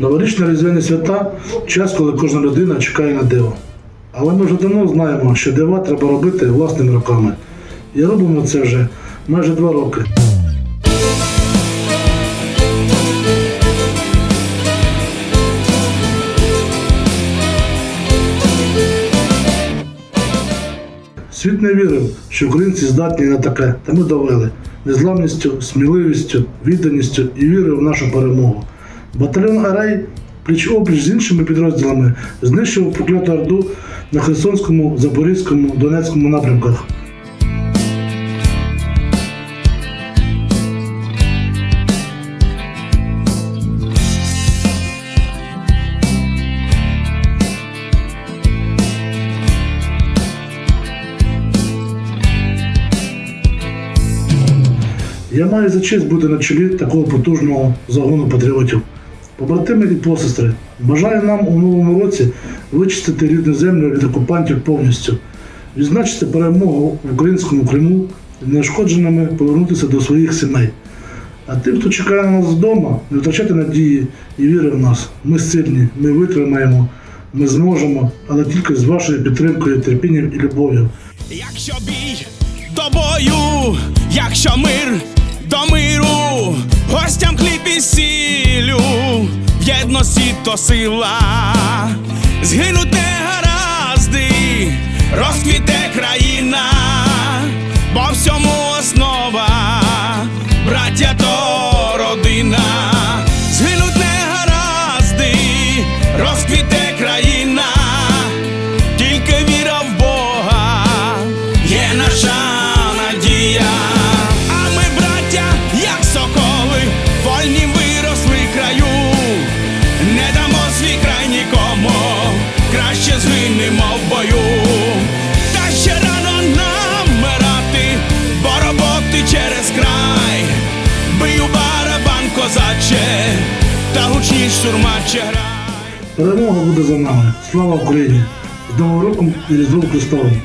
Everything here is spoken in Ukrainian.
Новорічні різдвяні свята час, коли кожна людина чекає на диво. Але ми вже давно знаємо, що дива треба робити власними руками. І робимо це вже майже два роки. Світ не вірив, що українці здатні на таке, та ми довели незламністю, сміливістю, відданістю і вірою в нашу перемогу. Батальйон Арей пліч опліч з іншими підрозділами знищив прокляту Орду на Херсонському, Запорізькому, Донецькому напрямках. Я маю за честь бути на чолі такого потужного загону патріотів. Побратими і посестри, бажаю нам у новому році вичистити рідну землю від окупантів повністю, відзначити перемогу в українському Криму і неушкодженими повернутися до своїх сімей. А тим, хто чекає на нас вдома, не втрачати надії і віри в нас. Ми сильні, ми витримаємо, ми зможемо, але тільки з вашою підтримкою, терпінням і любов'ю. Якщо бій до бою, якщо мир до миру, гостям хліб і сілю, в єдності то сила, згинуть не гаразди, розквіте країна, козаче, та гучніш штурмаче грай. Перемога буде за нами. Слава Україні! З Новим роком і Різдвом Христовим!